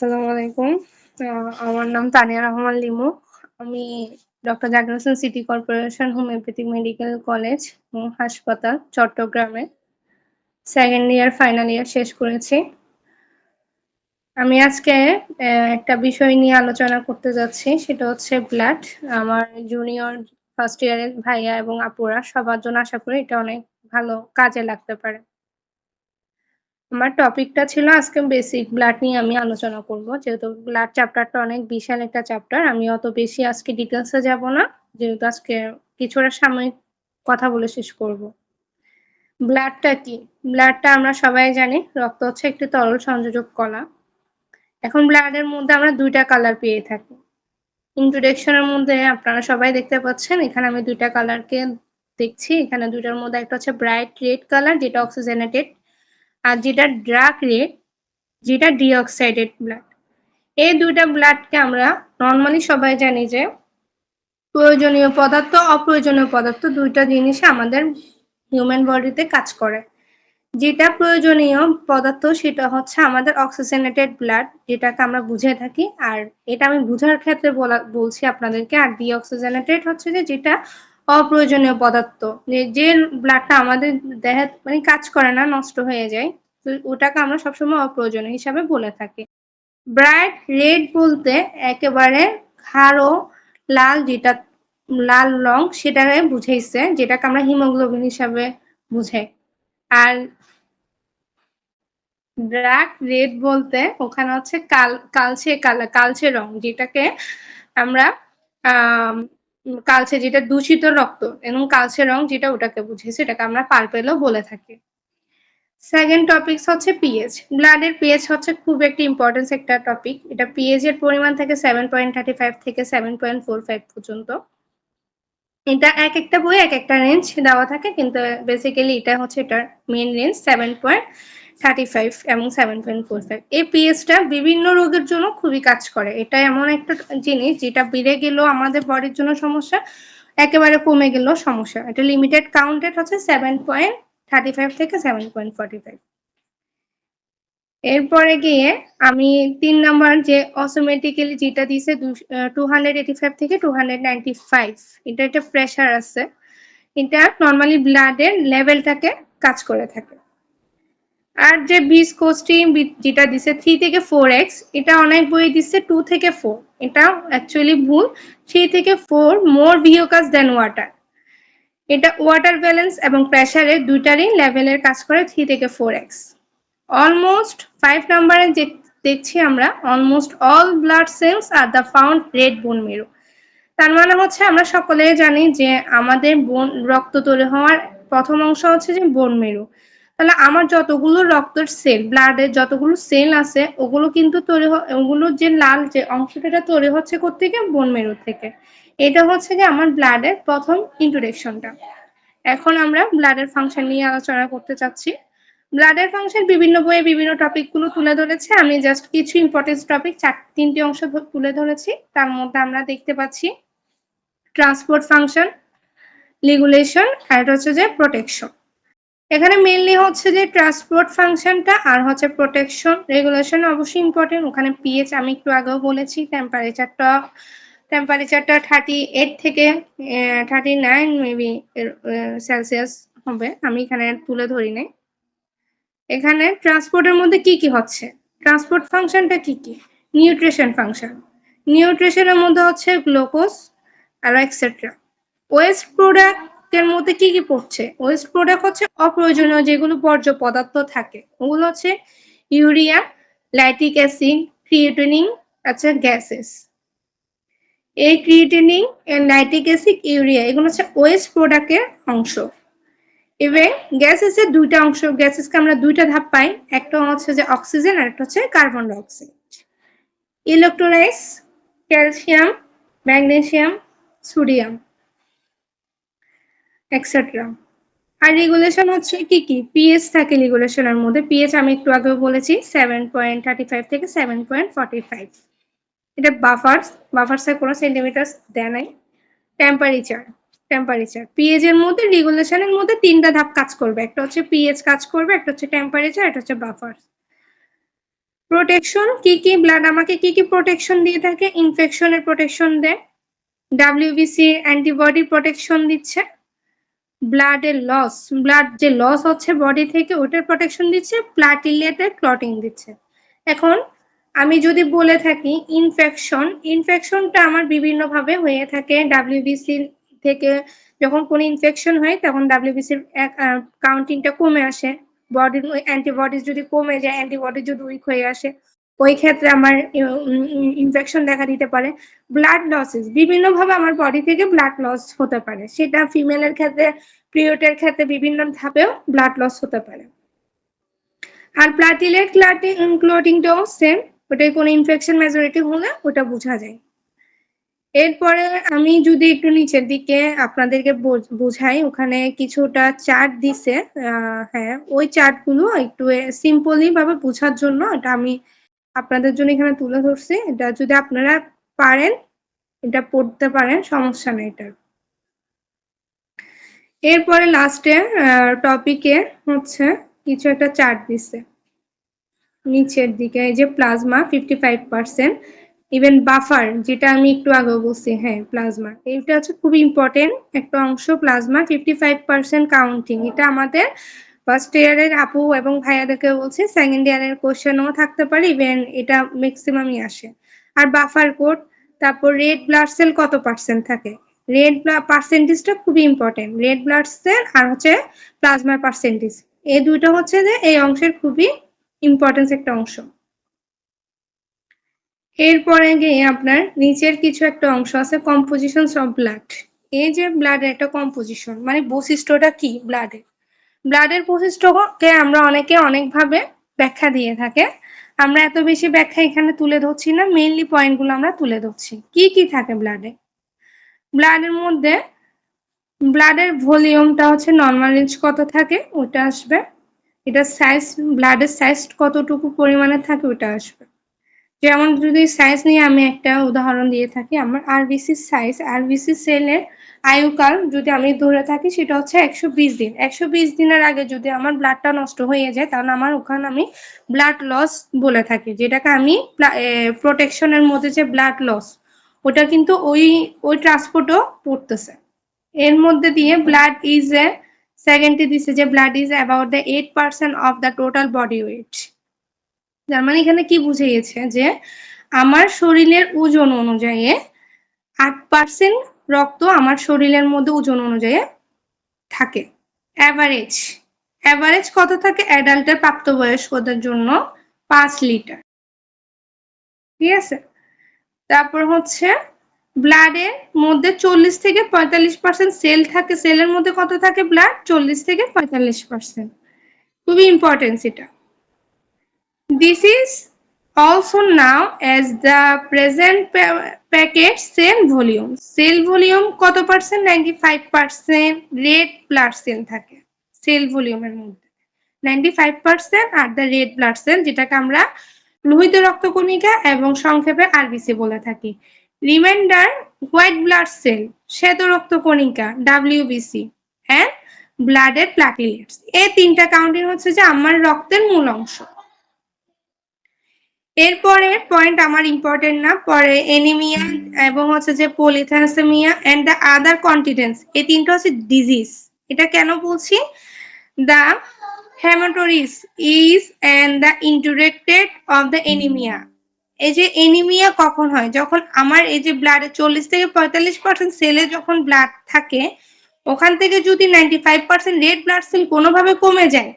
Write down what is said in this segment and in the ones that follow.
আসসালামু আলাইকুম। আমার নাম তানিয়া রহমান লিমু। আমি doctor Zakir city corporation homeopathic medical college হাসপাতাল চট্টগ্রামে সেকেন্ড ইয়ার ফাইনাল ইয়ার শেষ করেছি। আমি আজকে একটা বিষয় নিয়ে আলোচনা করতে যাচ্ছি সেটা হচ্ছে ব্লাড। আমার জুনিয়র ফার্স্ট ইয়ারের ভাইয়া এবং আপুরা সবার জন্য আশা করি এটা অনেক ভালো কাজে লাগতে পারে। আমার টপিকটা ছিল আজকে বেসিক ব্লাড নিয়ে আমি আলোচনা করব। যেহেতু ব্লাড চ্যাপ্টারটা অনেক বিশাল একটা চ্যাপ্টার। আমি অত বেশি আজকে ডিটেইলস এ যাব না। যেহেতু আজকে কিছুটা সাময়িক কথা বলে শেষ করব। ব্লাডটা কি? ব্লাডটা আমরা সবাই জানি, রক্ত হচ্ছে একটি তরল সংযোজক কলা এখন ব্লাডের মধ্যে আমরা দুইটা কালার পেয়ে থাকি। ইন্ট্রোডাকশনের মধ্যে আপনারা সবাই দেখতে পাচ্ছেন, এখানে আমি দুইটা কালারকে দেখছি। এখানে দুইটার মধ্যে একটা হচ্ছে ব্রাইট রেড কালার যেটা অক্সিজেনেটেড আর যেটা ডার্ক রেড যেটা ডিঅক্সাইডেড ব্লাড এই দুইটা ব্লাডকে আমরা নর্মালি সবাই জানি যে প্রয়োজনীয় পদার্থ, অপ্রয়োজনীয় পদার্থ দুইটা জিনিসে আমাদের হিউম্যান বডিতে কাজ করে। যেটা প্রয়োজনীয় পদার্থ সেটা হচ্ছে আমাদের অক্সিজেনেটেড ব্লাড যেটাকে আমরা বুঝে থাকি। আর এটা আমি বুঝার ক্ষেত্রে বলা, বলছি আপনাদেরকে। আর ডিঅক্সিজেনেটেড হচ্ছে যে যেটা অপ্রয়োজনীয় পদার্থ। যে ব্লাডটা আমাদের দেহে মানে কাজ করে না, নষ্ট হয়ে যায়, তো ওটাকে আমরা সবসময় অপ্রয়োজনীয় হিসাবে বলে থাকি। ব্রাইট রেড বলতে একেবারে খাড়ো লাল যেটা, লাল রং সেটাকে বুঝাইছে, যেটাকে আমরা হিমোগ্লোবিন হিসাবে বুঝাই। আর ডার্ক রেড বলতে ওখানে হচ্ছে কাল, কালচে কালার কালচে রং, যেটাকে আমরা কালচে যেটা দূষিত রক্ত এবং কালচে রং যেটা ওটাকে বুঝেছে সেটাকে আমরা পার্পেলও বলে থাকি। সেকেন্ড টপিক হচ্ছে পিএইচ ব্লাডের পিএইচ হচ্ছে খুব একটি ইম্পর্টেন্স একটা টপিক এটা পিএইচ এর পরিমাণ থাকে সেভেন পয়েন্ট থার্টি ফাইভ থেকে সেভেন পয়েন্ট ফোর ফাইভ পর্যন্ত। এটা এক একটা বই এক একটা রেঞ্জ দেওয়া থাকে, কিন্তু বেসিক্যালি এটা হচ্ছে এটার main range seven point thirty five এবং সেভেন পয়েন্ট ফোর ফাইভ পিএসটা বিভিন্ন রোগের জন্য খুবই কাজ করে। এটা এমন একটা জিনিস যেটা বেড়ে গেলেও আমাদের জন্য সমস্যা, একেবারে কমে গেলেও সমস্যা। এটা লিমিটেড কাউন্টেড হচ্ছে সেভেন পয়েন্ট থার্টি ফাইভ থেকে সেভেন পয়েন্ট ফাইভ এরপরে গিয়ে আমি তিন নাম্বার যে অটোমেটিক্যালি যেটা দিছে টু হান্ড্রেড এইটি ফাইভ থেকে টু হান্ড্রেড ফাইভ এটা একটা প্রেশার আছে। এটা নর্মালি ব্লাডের লেভেলটাকে কাজ করে থাকে। আর যে বিস কোস্টি যেটা দিছে থ্রি থেকে ফোর এক্স এটা অনেক বই দিচ্ছে টু থেকে ফোর এটা অ্যাকচুয়ালি ভুল। থ্রি থেকে ফোর মোর ভিওকাস দেন ওয়াটার এটা ওয়াটার ব্যালেন্স এবং প্রেশারে দুইটারই লেভেলের কাজ করে থ্রি থেকে ফোর এক্স অলমোস্ট ফাইভ নাম্বারে যে দেখছি আমরা almost all blood cells R the found red bone marrow তার মানে হচ্ছে আমরা সকলে জানি যে আমাদের বোন রক্ত তৈরি হওয়ার প্রথম অংশ হচ্ছে যে বোন মেরু তাহলে আমার যতগুলো রক্তের সেল ব্লাডের যতগুলো সেল আছে, ওগুলো কিন্তু তৈরি ওগুলো যে লাল যে অংশটা তৈরি হচ্ছে কোথেকে বোন মেরু থেকে। এটা হচ্ছে যে আমার ব্লাডের প্রথম ইন্ট্রোডাকশনটা এখন আমরা ব্লাডের ফাংশন নিয়ে আলোচনা করতে চাচ্ছি। ব্লাডের ফাংশন বিভিন্ন বইয়ে বিভিন্ন টপিকগুলো তুলে ধরেছে। আমি জাস্ট কিছু ইম্পর্টেন্ট টপিক চার, তিনটি অংশ তুলে ধরেছি। তার মধ্যে আমরা দেখতে পাচ্ছি ট্রান্সপোর্ট ফাংশন রেগুলেশন আর হচ্ছে যে প্রোটেকশন এখানে মেনলি হচ্ছে যে ট্রান্সপোর্ট ফাংশনটা আর হচ্ছে প্রোটেকশন রেগুলেশন অবশ্যই ইম্পর্টেন্ট ওখানে পিএইচ আমি একটু আগেও বলেছি টেম্পারেচারটা টেম্পারেচারটা থার্টি এইট থেকে থার্টি নাইন মেবি সেলসিয়াস হবে। আমি এখানে তুলে ধরি নাই। এখানে ট্রান্সপোর্টের মধ্যে কি কি হচ্ছে? ট্রান্সপোর্ট ফাংশনটা কি কি? নিউট্রিশন ফাংশন নিউট্রিশনের মধ্যে হচ্ছে গ্লুকোজ আর এক্সেট্রা ওয়েস্ট প্রোডাক্টের মধ্যে কি কি পড়ছে? ওয়েস্ট প্রোডাক্ট হচ্ছে অপ্রয়োজনীয় যেগুলো বর্জ্য পদার্থ থাকে। ওগুলো হচ্ছে ইউরিয়া লাইটিক অ্যাসিড ক্রিয়েটিনিং আচ্ছা গ্যাসেস এই ক্রিয়েটিনিং লাইটিক অ্যাসিড ইউরিয়া এগুলো হচ্ছে ওয়েস্ট প্রোডাক্টের অংশ। এবার গ্যাসেসের দুইটা অংশ গ্যাসেসকে আমরা দুইটা ধাপ পাই। একটা হচ্ছে যে অক্সিজেন আর একটা হচ্ছে carbon dioxide electrolytes calcium magnesium sodium etcetera আর রেগুলেশন হচ্ছে কি কি? পিএইচ থাকে রেগুলেশনের মধ্যে। পিএইচ আমি একটু আগেও বলেছি সেভেন পয়েন্ট থার্টি ফাইভ থেকে সেভেন পয়েন্ট ফর্টি ফাইভ এটা বাফার্স বাফার্সে কোনো সেন্টিমিটার দেয় নাই। টেম্পারেচার টেম্পারেচার পিএইচ এর মধ্যে রেগুলেশনের মধ্যে তিনটা ধাপ কাজ করবে। একটা হচ্ছে পিএইচ কাজ করবে, একটা হচ্ছে টেম্পারেচার একটা হচ্ছে বাফার প্রোটেকশন কি কি? ব্লাড আমাকে কি কি প্রোটেকশন দিয়ে থাকে? ইনফেকশনের প্রোটেকশন দেয়। W B C antibody protection দিচ্ছে। ব্লাডের লস ব্লাড যে লস হচ্ছে বডি থেকে ওটার প্রোটেকশন দিচ্ছে প্লাটিলেটের ক্লটিং দিচ্ছে। এখন আমি যদি বলে থাকি ইনফেকশন ইনফেকশনটা আমার বিভিন্নভাবে হয়ে থাকে। ডাব্লিউবিসি থেকে যখন কোনো ইনফেকশন হয়, তখন ডাব্লিউবিসির কাউন্টিংটা কমে আসে। বডির অ্যান্টিবডিজ যদি কমে যায় অ্যান্টিবডি যদি উইক হয়ে আসে। ওই ক্ষেত্রে আমার ইনফেকশন দেখা দিতে পারে। ব্লাড লসেস বিভিন্নভাবে আমার বডি থেকে ব্লাড লস হতে পারে। সেটা ফিমেলের ক্ষেত্রে পিরিয়ডের ক্ষেত্রে বিভিন্ন ধাপেও ব্লাড লস হতে পারে। আর প্লাটিলেট ক্লাটিং ক্লোটিংটাও সেম ওটাই কোনো ইনফেকশন মেজরিটি হলে ওটা বোঝা যায়। এরপরে আমি যদি একটু নিচের দিকে আপনাদেরকে বোঝাই, ওখানে কিছুটা চার্ট দিছে হ্যাঁ ওই চার্টগুলো একটু সিম্পলি ভাবে বোঝার জন্য এটা আমি আপনাদের জন্য এখানে তুলে ধরছি। এটা যদি আপনারা পারেন, এটা পড়তে পারেন, সমস্যা নেই এটার। এরপরে লাস্টে টপিকে হচ্ছে কিছু একটা চার্ট দিছে। নিচের দিকে, এই যে plasma fifty five percent even buffer যেটা আমি একটু আগে বলছি হ্যাঁ প্লাজমা এইটা হচ্ছে খুব ইম্পর্টেন্ট একটা অংশ plasma fifty five percent counting এটা আমাদের ফার্স্ট ইয়ারের আপু এবং ভাইয়াদেরকে বলছি সেকেন্ড ইয়ারের কোশ্চেনও থাকতে পারে ইভেন এটা ম্যাক্সিমামই আসে। আর বাফার কোড তারপর রেড ব্লাড সেল কত পার্সেন্ট থাকে? রেড পার্সেন্টেজটা খুবই ইম্পর্টেন্ট রেড ব্লাড সেল আর হচ্ছে প্লাজমার পার্সেন্টেজ এই দুইটা হচ্ছে যে এই অংশের খুবই ইম্পর্টেন্স একটা অংশ। এরপরে গিয়ে আপনার নিচের কিছু একটা অংশ আছে কম্পোজিশন অফ ব্লাড এই যে ব্লাডের একটা কম্পোজিশন মানে বৈশিষ্ট্যটা কি ব্লাডের ব্লাডের বৈশিষ্ট্যকে আমরা অনেকে অনেকভাবে ব্যাখ্যা দিয়ে থাকে। আমরা এত বেশি ব্যাখ্যা এখানে তুলে ধরছি না মেইনলি পয়েন্টগুলো আমরা তুলে ধরছি। কি কি থাকে ব্লাডে ব্লাডের মধ্যে ব্লাডের ভলিউমটা হচ্ছে নর্মাল রেঞ্জ কত থাকে, ওটা আসবে। এটা সাইজ ব্লাডের সাইজ কতটুকু পরিমাণে থাকে, ওটা আসবে। যেমন যদি সাইজ নিয়ে আমি একটা উদাহরণ দিয়ে থাকি, আমার আর আরবিসি সাইজ আর আরবিসি সেলের আয়ুকাল যদি আমি ধরে থাকি সেটা হচ্ছে একশো বিশ দিন। একশো বিশ দিনের আগে যদি আমার ব্লাডটা নষ্ট হয়ে যায়, তাহলে আমার ওখানে আমি ব্লাড লস বলে থাকি, যেটাকে আমি প্রোটেকশনের মধ্যে যে ব্লাড লস ওটা কিন্তু ওই ওই ট্রান্সপোর্টও পড়তেছে। এর মধ্যে দিয়ে ব্লাড ইজ এ সেকেন্ডটি দিছে যে blood is about the eight percent of the total body weight তার মানে এখানে কি বুঝিয়েছে যে, আমার শরীরের ওজন অনুযায়ী আট পার্সেন্ট রক্ত আমার শরীরের মধ্যে ওজন অনুযায়ী থাকে। অ্যাভারেজ অ্যাভারেজ কত থাকে? অ্যাডাল্টের প্রাপ্তবয়স্কদের জন্য পাঁচ লিটার। ঠিক আছে? তারপর হচ্ছে ব্লাডের মধ্যে চল্লিশ থেকে পঁয়তাল্লিশ পার্সেন্ট সেল থাকে। সেলের মধ্যে কত থাকে ব্লাড চল্লিশ থেকে পঁয়তাল্লিশ পার্সেন্ট খুবই ইম্পর্টেন্স এটা this is also now as the present packet cell volume cell volume কত percent ninety five percent red blood cell থাকে। সেল ভলিউমের মধ্যে। নাইনটি ফাইভ পার্সেন্ট আর দ্য রেড ব্লাড সেল যেটাকে আমরা লোহিত রক্তকণিকা এবং সংক্ষেপে আরবিসি বলে থাকি। রিমাইন্ডার হোয়াইট ব্লাড সেল শ্বেত রক্তকণিকা ডাব্লিউবিসি অ্যান্ড ব্লাডের প্লাটিলেটস এই তিনটা কাউন্টিং হচ্ছে যে আমার রক্তের মূল অংশ। এরপরে পয়েন্ট আমার ইম্পর্টেন্ট না, পরে এনিমিয়া এবং হচ্ছে যে পলিথ্যালাসেমিয়া এন্ড দ্য আদার কন্টিডেন্স এই তিনটা হচ্ছে ডিজিজ এটা কেন বলছি? The haematocrit is and the interacted of the anaemia এই যে এনিমিয়া কখন হয়? যখন আমার এই যে ব্লাডে চল্লিশ থেকে পঁয়তাল্লিশ পার্সেন্ট সেলে যখন ব্লাড থাকে, ওখান থেকে যদি ninety five percent red blood cell কোনোভাবে কমে যায়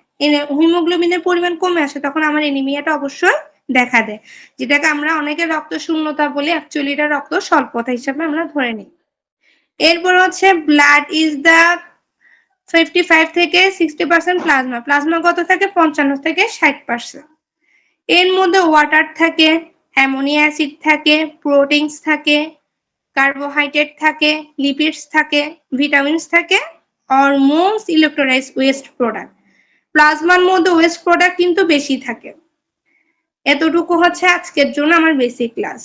হিমোগ্লোবিনের পরিমাণ কমে আসে, তখন আমার এনিমিয়াটা অবশ্যই দেখা দেয়। যেটাকে আমরা অনেকে রক্ত শূন্যতা বলি অ্যাকচুয়ালি এটা রক্ত স্বল্পতা হিসাবে আমরা ধরে নিই। এরপর হচ্ছে blood is the fifty five থেকে সিক্সটি পার্সেন্ট প্লাজমা প্লাজমা কত থাকে? পঞ্চান্ন থেকে ষাট পার্সেন্ট এর মধ্যে ওয়াটার থাকে অ্যামোনিয়া অ্যাসিড থাকে প্রোটিনস থাকে কার্বোহাইড্রেট থাকে লিপিডস থাকে ভিটামিনস থাকে or hormones electrolytes waste product প্লাজমার মধ্যে ওয়েস্ট প্রোডাক্ট কিন্তু বেশি থাকে। এতটুকু হচ্ছে আজকের জন্য আমার বেসিক ক্লাস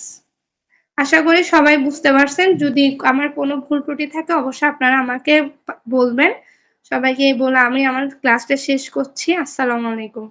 আশা করি সবাই বুঝতে পারছেন, যদি আমার কোনো ভুল ত্রুটি থাকে অবশ্যই আপনারা আমাকে বলবেন। সবাইকে বলে আমি আমার ক্লাসটা শেষ করছি। আসসালামু আলাইকুম।